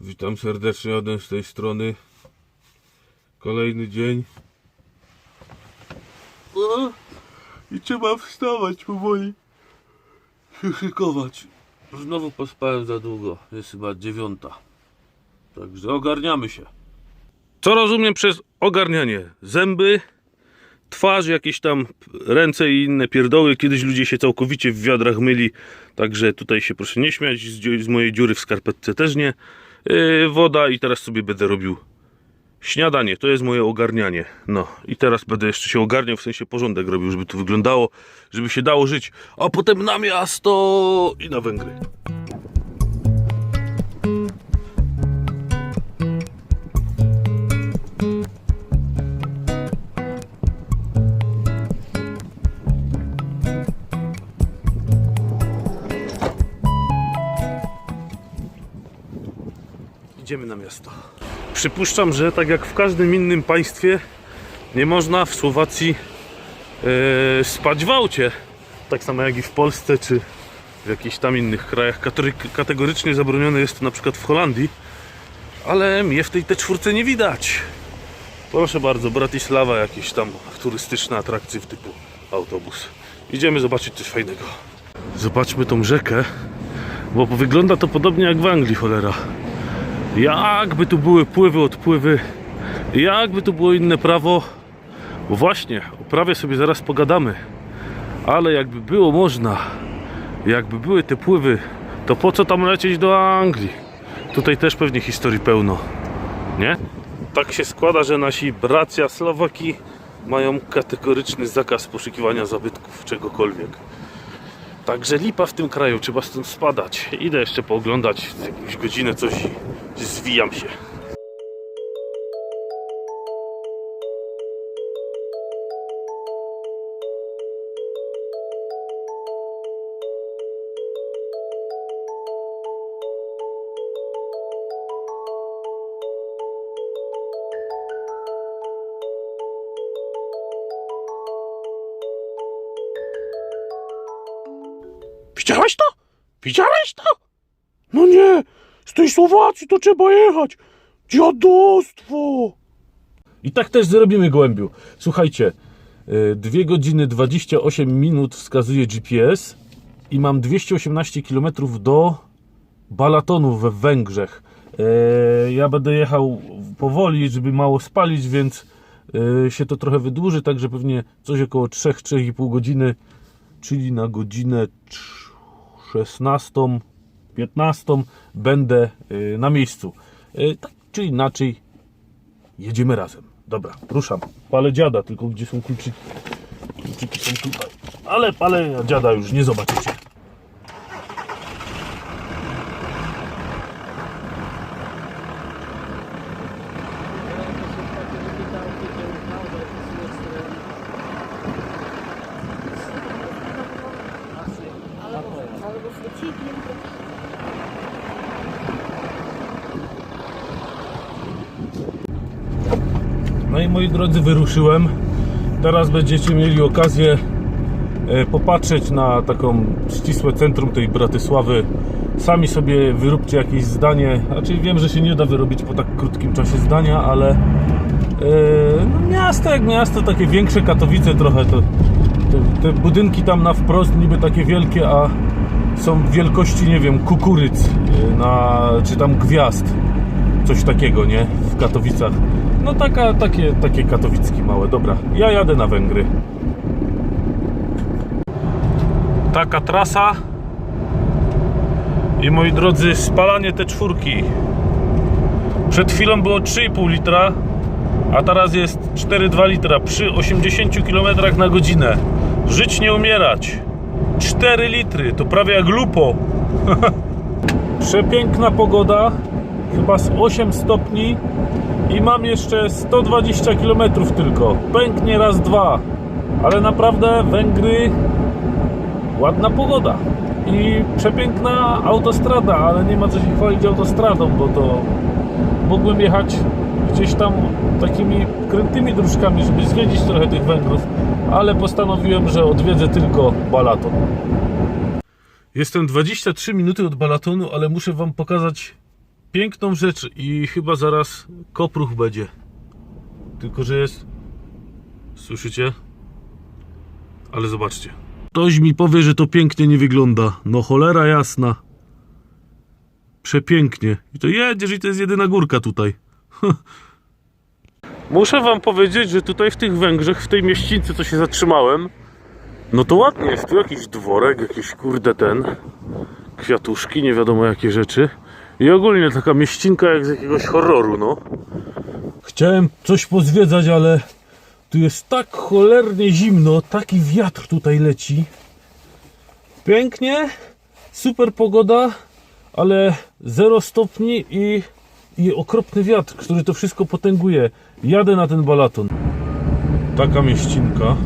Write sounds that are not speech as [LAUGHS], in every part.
Witam serdecznie Odem z tej strony. Kolejny dzień. O, I trzeba wstawać powoli. Się szykować. Znowu pospałem za długo. Jest chyba dziewiąta. Także ogarniamy się. Co rozumiem przez ogarnianie? Zęby, twarz, jakieś tam ręce i inne pierdoły. Kiedyś ludzie się całkowicie w wiadrach myli, także tutaj się proszę nie śmiać. Z, z mojej dziury w skarpetce też nie. Yy, woda i teraz sobie będę robił śniadanie. To jest moje ogarnianie. No i teraz będę jeszcze się ogarniał, w sensie porządek robił, żeby to wyglądało, żeby się dało żyć. A potem na miasto i na Węgry. Idziemy na miasto. Przypuszczam, że tak jak w każdym innym państwie, nie można w Słowacji e, spać w aucie. Tak samo jak i w Polsce, czy w jakichś tam innych krajach. Kategorycznie zabronione jest to na przykład w Holandii, ale mnie w tej T4 nie widać. Proszę bardzo, Bratislava, jakieś tam turystyczne atrakcje w typu autobus. Idziemy zobaczyć coś fajnego. Zobaczmy tą rzekę, bo wygląda to podobnie jak w Anglii, cholera. Jakby tu były pływy, odpływy, jakby tu było inne prawo. Właśnie, o prawie sobie zaraz pogadamy. Ale jakby było można, jakby były te pływy, to po co tam lecieć do Anglii? Tutaj też pewnie historii pełno, nie? Tak się składa, że nasi bracia Słowaki mają kategoryczny zakaz poszukiwania zabytków, czegokolwiek. Także lipa w tym kraju, trzeba stąd spadać. Idę jeszcze pooglądać jakąś godzinę coś zwijam się. Widziałeś to? Widziałeś to? No nie, z tej Słowacji to trzeba jechać. Dziadostwo. I tak też zrobimy gołębiu. Słuchajcie, 2 godziny 28 minut wskazuje GPS i mam 218 km do Balatonu we Węgrzech. E, Ja będę jechał powoli, żeby mało spalić, więc e, się to trochę wydłuży, także pewnie coś około 3-3,5 godziny, czyli na godzinę 16, 15 będę e, na miejscu. E, Tak czy inaczej, Jedziemy razem. Dobra, ruszam. Palę dziada, tylko gdzie są kluczyki? Kluczyki są tutaj. Ale palę dziada już nie zobaczycie. No i moi drodzy, wyruszyłem. Teraz będziecie mieli okazję e, popatrzeć na taką ścisłe centrum tej Bratysławy. Sami sobie wyróbcie jakieś zdanie. Znaczy wiem, że się nie da wyrobić po tak krótkim czasie zdania, ale e, no miasto jak miasto, takie większe Katowice trochę to, to te budynki tam na wprost niby takie wielkie, a są wielkości, nie wiem, kukuryc e, na, czy tam gwiazd coś takiego, nie? W Katowicach. No taka, takie, takie katowicki małe. Dobra, ja jadę na Węgry. Taka trasa. I moi drodzy, spalanie te czwórki. Przed chwilą było 3,5 litra, a teraz jest 4,2 litra przy 80 km na godzinę. Żyć nie umierać. 4 litry, to prawie jak lupo. [LAUGHS] Przepiękna pogoda, chyba z 8 stopni i mam jeszcze 120 km tylko. Pęknie raz, dwa, ale naprawdę Węgry ładna pogoda i przepiękna autostrada, ale nie ma co się chwalić autostradą, bo to mógłbym jechać gdzieś tam takimi krętymi dróżkami, żeby zwiedzić trochę tych Węgrów, ale postanowiłem, że odwiedzę tylko Balaton. Jestem 23 minuty od Balatonu, ale muszę Wam pokazać piękną rzecz i chyba zaraz kopruch będzie. Tylko, że jest... Słyszycie? Ale zobaczcie. Ktoś mi powie, że to pięknie nie wygląda. No cholera jasna. Przepięknie. I to jedziesz i to jest jedyna górka tutaj. [LAUGHS] Muszę wam powiedzieć, że tutaj w tych Węgrzech, w tej mieścińcy, co się zatrzymałem, no to ładnie jest. Tu jakiś dworek, jakiś kurde ten, kwiatuszki, nie wiadomo jakie rzeczy. I ogólnie taka mieścinka jak z jakiegoś horroru, no. Chciałem coś pozwiedzać, ale tu jest tak cholernie zimno, taki wiatr tutaj leci. Pięknie, super pogoda, ale 0 stopni i, i okropny wiatr, który to wszystko potęguje. Jadę na ten balaton. Taka mieścinka.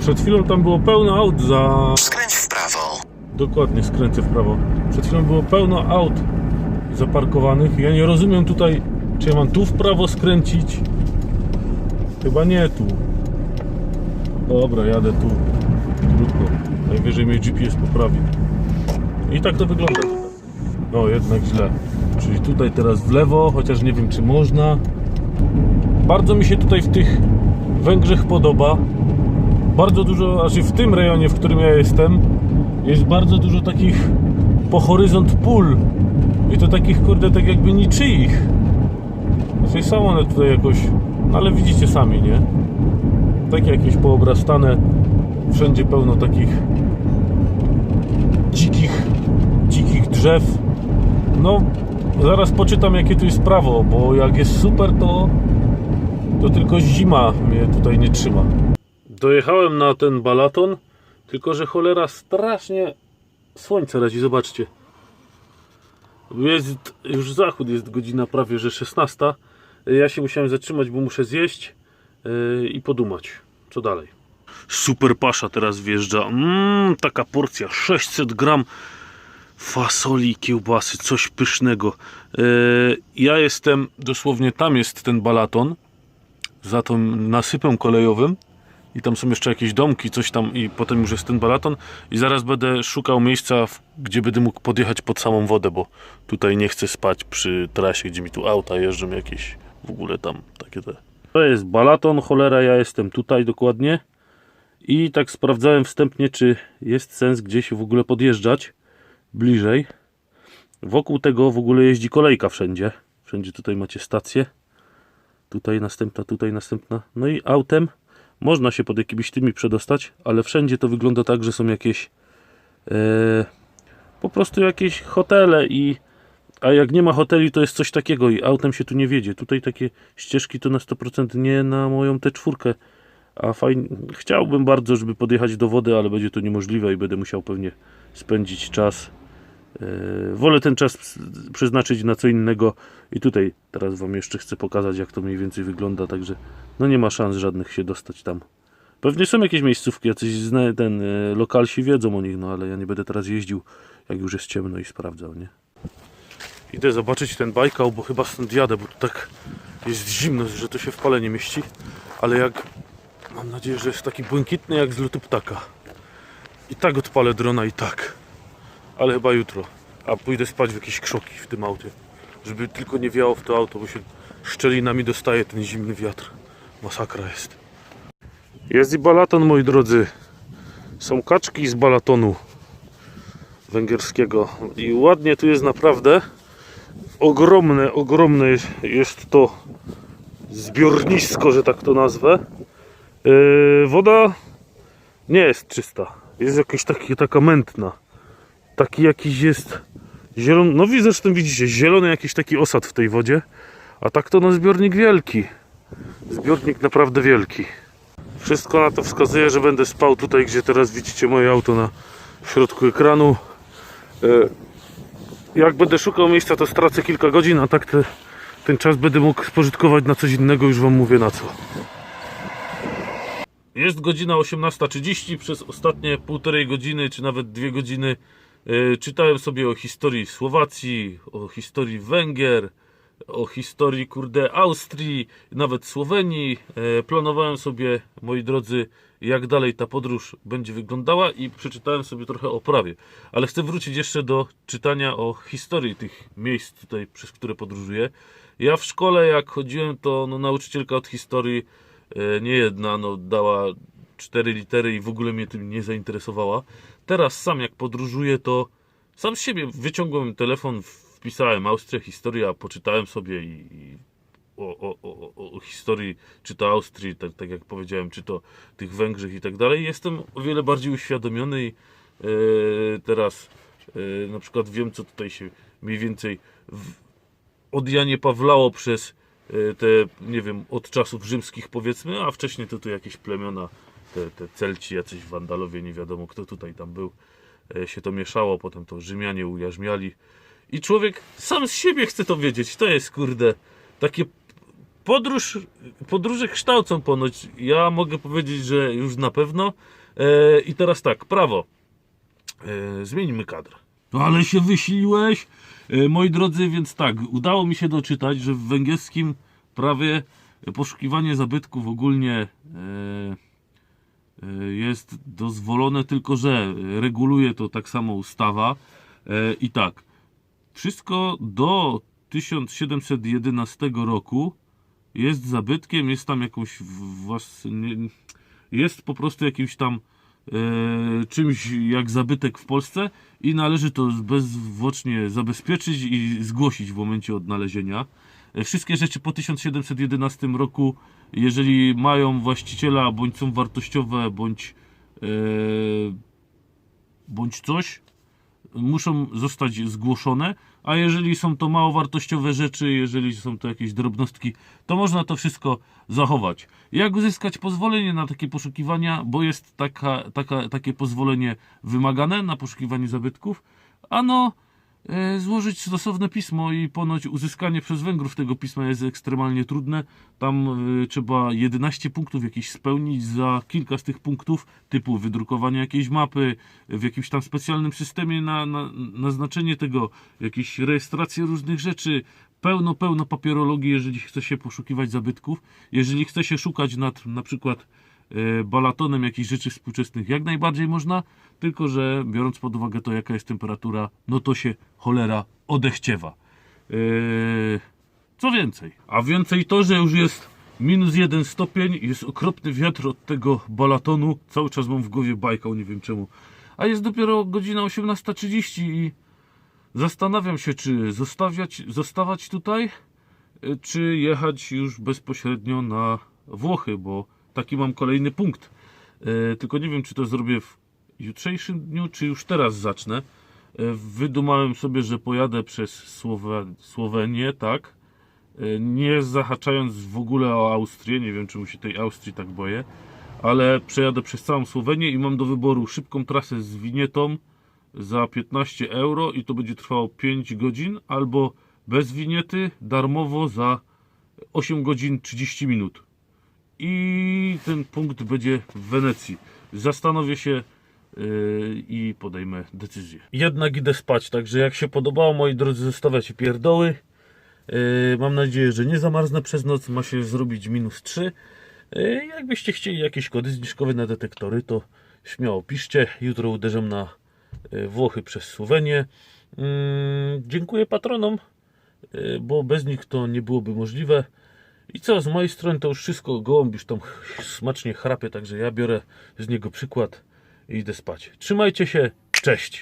Przed chwilą tam było pełno aut za... Skręć w prawo. Dokładnie, skręcę w prawo. Przed chwilą było pełno aut zaparkowanych. Ja nie rozumiem tutaj, czy ja mam tu w prawo skręcić. Chyba nie tu. Dobra, jadę tu. Trudno. Najwyżej mnie GPS poprawi. I tak to wygląda. No, jednak źle. Czyli tutaj teraz w lewo, chociaż nie wiem, czy można. Bardzo mi się tutaj w tych Węgrzech podoba. Bardzo dużo, znaczy w tym rejonie, w którym ja jestem, jest bardzo dużo takich po horyzont pól. I to takich, kurde, tak jakby niczyich. Znaczy są one tutaj jakoś, no ale widzicie sami, nie? Takie jakieś poobrastane, wszędzie pełno takich dzikich, dzikich drzew. No, zaraz poczytam jakie tu jest prawo, bo jak jest super, to, to tylko zima mnie tutaj nie trzyma. Dojechałem na ten balaton, tylko że cholera strasznie słońce leci, zobaczcie. Jest już zachód, jest godzina prawie że 16. Ja się musiałem zatrzymać, bo muszę zjeść yy, i podumać. Co dalej? Super pasza teraz wjeżdża. Mmm, taka porcja 600 gram fasoli kiełbasy, coś pysznego. Yy, ja jestem, dosłownie tam jest ten balaton, za tą nasypem kolejowym i tam są jeszcze jakieś domki, coś tam i potem już jest ten balaton i zaraz będę szukał miejsca, gdzie będę mógł podjechać pod samą wodę, bo tutaj nie chcę spać przy trasie, gdzie mi tu auta jeżdżą jakieś w ogóle tam takie te. To jest balaton, cholera, ja jestem tutaj dokładnie i tak sprawdzałem wstępnie, czy jest sens gdzieś w ogóle podjeżdżać bliżej. Wokół tego w ogóle jeździ kolejka wszędzie. Wszędzie tutaj macie stację. Tutaj następna, tutaj następna. No i autem można się pod jakimiś tymi przedostać, ale wszędzie to wygląda tak, że są jakieś e, po prostu jakieś hotele i a jak nie ma hoteli, to jest coś takiego i autem się tu nie wiedzie. Tutaj takie ścieżki to na 100% nie na moją T4. A fajnie, chciałbym bardzo, żeby podjechać do wody, ale będzie to niemożliwe i będę musiał pewnie spędzić czas. E, wolę ten czas przeznaczyć na co innego i tutaj teraz Wam jeszcze chcę pokazać, jak to mniej więcej wygląda, także no nie ma szans żadnych się dostać tam. Pewnie są jakieś miejscówki, jacyś zna, ten e, lokalsi wiedzą o nich, no ale ja nie będę teraz jeździł, jak już jest ciemno i sprawdzał, nie? Idę zobaczyć ten bajkał, bo chyba stąd jadę, bo tu tak jest zimno, że to się w pale nie mieści, ale jak mam nadzieję, że jest taki błękitny jak z lotu ptaka. I tak odpalę drona i tak. Ale chyba jutro. A pójdę spać w jakieś krzoki w tym aucie. Żeby tylko nie wiało w to auto, bo się szczelinami dostaje ten zimny wiatr. Masakra jest. Jest i balaton, moi drodzy. Są kaczki z balatonu węgierskiego. I ładnie tu jest naprawdę. Ogromne, ogromne jest- to zbiornisko, że tak to nazwę. Yy, woda nie jest czysta. Jest jakaś taki, taka mętna. Taki jakiś jest zielony. No zresztą widzicie, zielony jakiś taki osad w tej wodzie. A tak to no zbiornik wielki. Zbiornik naprawdę wielki. Wszystko na to wskazuje, że będę spał tutaj, gdzie teraz widzicie moje auto na środku ekranu. E, Jak będę szukał miejsca, to stracę kilka godzin, a tak te, ten czas będę mógł spożytkować na coś innego, już Wam mówię na co. Jest godzina 18.30. Przez ostatnie półtorej godziny, czy nawet dwie godziny czytałem sobie o historii Słowacji, o historii Węgier, o historii, kurde, Austrii, nawet Słowenii. E, planowałem sobie, moi drodzy, jak dalej ta podróż będzie wyglądała i przeczytałem sobie trochę o prawie. Ale chcę wrócić jeszcze do czytania o historii tych miejsc tutaj, przez które podróżuję. Ja w szkole, jak chodziłem, to no, nauczycielka od historii e, nie jedna, no, dała cztery litery i w ogóle mnie tym nie zainteresowała. Teraz sam jak podróżuję, to sam z siebie wyciągłem telefon, wpisałem Austria, historia, poczytałem sobie i, i o, o, o, o, historii, czy to Austrii, tak, tak jak powiedziałem, czy to tych Węgrzech i tak dalej. Jestem o wiele bardziej uświadomiony i e, teraz e, na przykład wiem, co tutaj się mniej więcej w, odjanie pawlało przez e, te, nie wiem, od czasów rzymskich powiedzmy, a wcześniej to tu jakieś plemiona, te, te Celci, jacyś Wandalowie, nie wiadomo kto tutaj tam był, e, się to mieszało, potem to Rzymianie ujarzmiali. I człowiek sam z siebie chce to wiedzieć. To jest, kurde, takie podróż, podróże kształcą ponoć. Ja mogę powiedzieć, że już na pewno. E, I teraz tak, prawo. E, zmieńmy kadr. No ale się wysiliłeś, e, moi drodzy, więc tak, udało mi się doczytać, że w węgierskim prawie poszukiwanie zabytków ogólnie e, jest dozwolone, tylko że reguluje to tak samo ustawa. E, I tak, wszystko do 1711 roku jest zabytkiem, jest tam jakąś właśnie, jest po prostu jakimś tam e, czymś jak zabytek w Polsce i należy to bezzwłocznie zabezpieczyć i zgłosić w momencie odnalezienia. Wszystkie rzeczy po 1711 roku, jeżeli mają właściciela, bądź są wartościowe, bądź, e, bądź coś, muszą zostać zgłoszone, a jeżeli są to mało wartościowe rzeczy, jeżeli są to jakieś drobnostki, to można to wszystko zachować. Jak uzyskać pozwolenie na takie poszukiwania, bo jest taka, taka, takie pozwolenie wymagane na poszukiwanie zabytków? Ano, złożyć stosowne pismo i ponoć uzyskanie przez Węgrów tego pisma jest ekstremalnie trudne. Tam e, trzeba 11 punktów jakichś spełnić za kilka z tych punktów, typu wydrukowanie jakiejś mapy, w jakimś tam specjalnym systemie na, na tego, jakieś rejestracje różnych rzeczy, pełno, pełno papierologii, jeżeli chce się poszukiwać zabytków. Jeżeli chce się szukać nad na przykład e, balatonem jakichś rzeczy współczesnych, jak najbardziej można, tylko że biorąc pod uwagę to, jaka jest temperatura, no to się cholera odechciewa. Eee, co więcej? A więcej to, że już jest minus jeden stopień, jest okropny wiatr od tego balatonu. Cały czas mam w głowie bajkał, nie wiem czemu. A jest dopiero godzina 18.30 i zastanawiam się, czy zostawiać, zostawać tutaj, e, czy jechać już bezpośrednio na Włochy, bo taki mam kolejny punkt. E, tylko nie wiem, czy to zrobię w jutrzejszym dniu, czy już teraz zacznę. E, Wydumałem sobie, że pojadę przez Słowe, Słowenię, tak? E, Nie zahaczając w ogóle o Austrię, nie wiem czemu się tej Austrii tak boję, ale przejadę przez całą Słowenię i mam do wyboru szybką trasę z winietą za 15 euro i to będzie trwało 5 godzin, albo bez winiety, darmowo za 8 godzin 30 minut. I ten punkt będzie w Wenecji. Zastanowię się yy, i podejmę decyzję. Jednak idę spać, także jak się podobało, moi drodzy, zostawiacie pierdoły. Yy, mam nadzieję, że nie zamarznę przez noc. Ma się zrobić minus 3. Yy, jakbyście chcieli jakieś kody zniżkowe na detektory, to śmiało piszcie. Jutro uderzam na Włochy przez Słowenię. Yy, dziękuję patronom, yy, bo bez nich to nie byłoby możliwe. I co, z mojej strony to już wszystko. Gołąb już tam smacznie chrapie, także ja biorę z niego przykład i idę spać. Trzymajcie się, cześć!